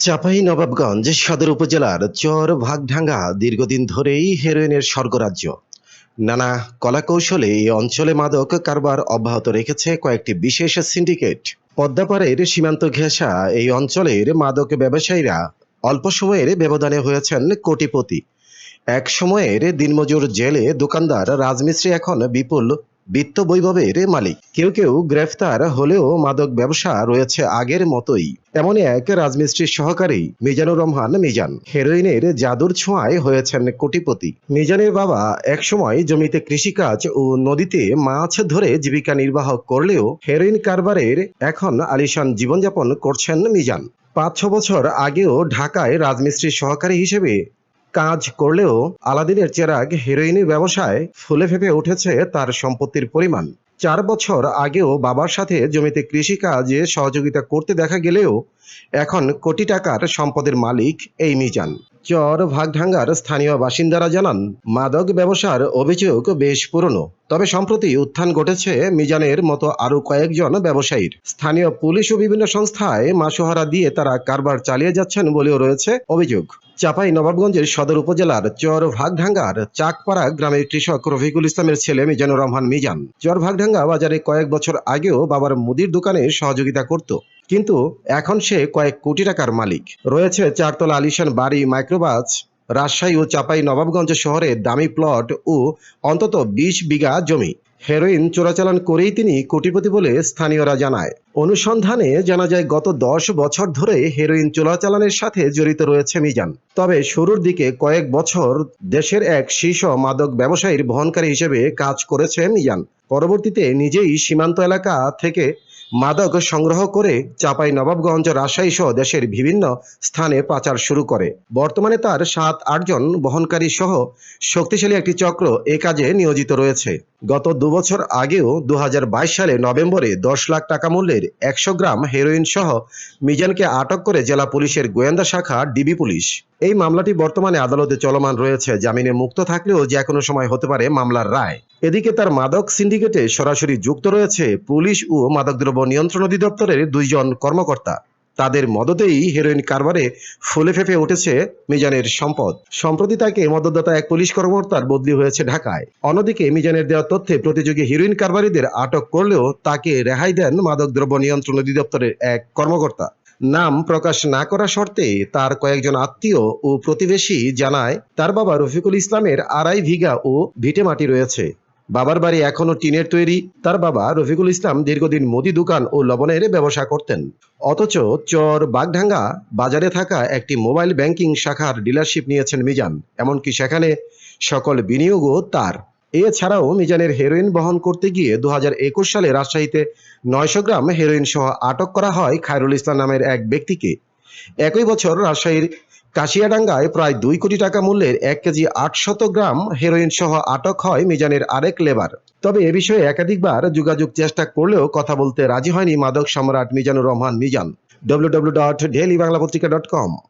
চাপাই নবাবগঞ্জ সদর উপজেলার চর ভাগঢাঙ্গা দীর্ঘদিন ধরেই হেরোইনের স্বর্গরাজ্য। নানা কলাকৌশলে এই অঞ্চলে মাদক কারবার অব্যাহত রেখেছে কয়েকটি বিশেষ সিন্ডিকেট। পদ্মাপাড়ের সীমান্ত ঘেঁষা এই অঞ্চলের মাদক ব্যবসায়ীরা অল্প সময়ের ব্যবধানে হয়েছেন কোটিপতি। এক সময়ের দিনমজুর জেলে দোকানদার রাজমিস্ত্রি এখন বিপুল বিত্ত বৈভবের মালিক। কেউ কেউ গ্রেফতার হলেও মাদক ব্যবসা রয়েছে আগের মতোই। এমনই এক রাজমিস্ত্রির সহকারী মিজানুর রহমান মিজান। হেরোইনের জাদুর ছোঁয়ায় হয়েছেন কোটিপতি। মিজানের বাবা একসময় জমিতে কৃষিকাজ ও নদীতে মাছ ধরে জীবিকা নির্বাহ করলেও হেরোইন কারবারের এখন আলিশান জীবনযাপন করছেন মিজান। পাঁচ ছ বছর আগেও ঢাকায় রাজমিস্ত্রির সহকারী হিসেবে কাজ করলেও আলাদিনের চেরাগ হিরোইনি ব্যবসায় ফুলে ফেপে উঠেছে তার সম্পত্তির পরিমাণ। চার বছর আগেও বাবার সাথে জমিতে কৃষিকাজে সহযোগিতা করতে দেখা গেলেও এখন কোটি টাকার সম্পদের মালিক এই মিজান। চর ভাগঢাঙ্গার স্থানীয় বাসিন্দারা জানান, মাদক ব্যবসার অভিযোগ বেশ পুরনো। তবে সম্প্রতি উত্থান ঘটেছে মিজানের মতো আরও কয়েকজন ব্যবসায়ীর। স্থানীয় পুলিশ ও বিভিন্ন সংস্থায় মাসোহারা দিয়ে তারা কারবার চালিয়ে যাচ্ছেন বলেও রয়েছে অভিযোগ। চাপাই নবাবগঞ্জের সদর উপজেলার চর ভাগঢাঙ্গার চাকপাড়া গ্রামের কৃষক রফিকুল ইসলামের ছেলে মিজানুর রহমান মিজান। চর ভাগঢাঙ্গা বাজারে কয়েক বছর আগেও বাবার মুদির দোকানে সহযোগিতা করত। কিন্তু এখন সে কয়েক কোটি টাকার মালিক। রয়েছে চারতলা আলিশান বাড়ি, মাইক্রোবাস, রাজশাহী ও চাপাই নবাবগঞ্জ শহরে দামি প্লট ও অন্তত বিশ বিঘা জমি। হেরোইন চোরাচালান করেই তিনি কোটিপতি বলে স্থানীয়রা জানায়। অনুসন্ধানে জানা যায়, গত দশ বছর ধরে হেরোইন চোরাচালানের সাথে জড়িত রয়েছে মিজান। তবে শুরুর দিকে কয়েক বছর দেশের এক শীর্ষ মাদক ব্যবসায়ীর বহনকারী হিসেবে কাজ করেছে মিজান। পরবর্তীতে নিজেই সীমান্ত এলাকা থেকে মাদক সংগ্রহ করে চাপাই নবাবগঞ্জ রাজশাহী সহ দেশের বিভিন্ন স্থানে পাচার শুরু করে। বর্তমানে তার সাত আটজন বহনকারী সহ শক্তিশালী একটি চক্র এ কাজে নিয়োজিত রয়েছে। গত দুবছর আগেও দু হাজার বাইশ সালে নভেম্বরে দশ লাখ টাকা মূল্যের একশো গ্রাম হেরোইন সহ মিজানকে আটক করে জেলা পুলিশের গোয়েন্দা শাখা, ডিবি পুলিশ। এই মামলাটি বর্তমানে আদালতে চলমান রয়েছে। জামিনে মুক্ত থাকলেও যে কোনো সময় হতে পারে মামলার রায়। এদিকে তার মাদক সিন্ডিকেটে সরাসরি যুক্ত রয়েছে পুলিশ ও মাদকদ্রব্য নিয়ন্ত্রণ অধিদপ্তরের দুইজন কর্মকর্তা। তাদের মদতেই হেরোইন কারবারে ফুলে ফেপে উঠেছে মিজানের সম্পদ। সম্প্রতি তাকে মদতদাতা এক পুলিশ কর্মকর্তার বদলি হয়েছে ঢাকায়। অন্যদিকে মিজানের দেওয়া তথ্যে প্রতিযোগী হিরোইন কারবারিদের আটক করলেও তাকে রেহাই দেন মাদকদ্রব্য নিয়ন্ত্রণ অধিদপ্তরের এক কর্মকর্তা। নাম প্রকাশ না করা শর্তে তার কয়েকজন আত্মীয় ও প্রতিবেশী জানায়, তার বাবা রফিকুল ইসলামের আড়াই ভিগা ও ভিটেমাটি রয়েছে। বাবার বাড়ি এখনও টিনের তৈরি। তার বাবা রফিকুল ইসলাম দীর্ঘদিন মুদি দোকান ও লবণের ব্যবসা করতেন। অথচ চর বাগঢাঙ্গা বাজারে থাকা একটি মোবাইল ব্যাংকিং শাখার ডিলারশিপ নিয়েছেন মিজান। এমনকি সেখানে সকল বিনিয়োগও তার। এছাড়াও মিজানের হেরোইন বহন করতে গিয়ে দু হাজার একুশ সালে রাজশাহীতে নয়শো গ্রাম হেরোইন সহ আটক করা হয় খায়রুল ইসলাম নামের এক ব্যক্তিকে। একই বছর রাজশাহীর কাশিয়াডাঙ্গায় প্রায় দুই কোটি টাকা মূল্যের এক কেজি আটশত গ্রাম হেরোইন সহ আটক হয় মিজানের আরেক লেবার। তবে এ বিষয়ে একাধিকবার যোগাযোগ চেষ্টা করলেও কথা বলতে রাজি হয়নি মাদক সম্রাট Mizanur Rahman Mizan. W W dot daily Bangla Patrika dot com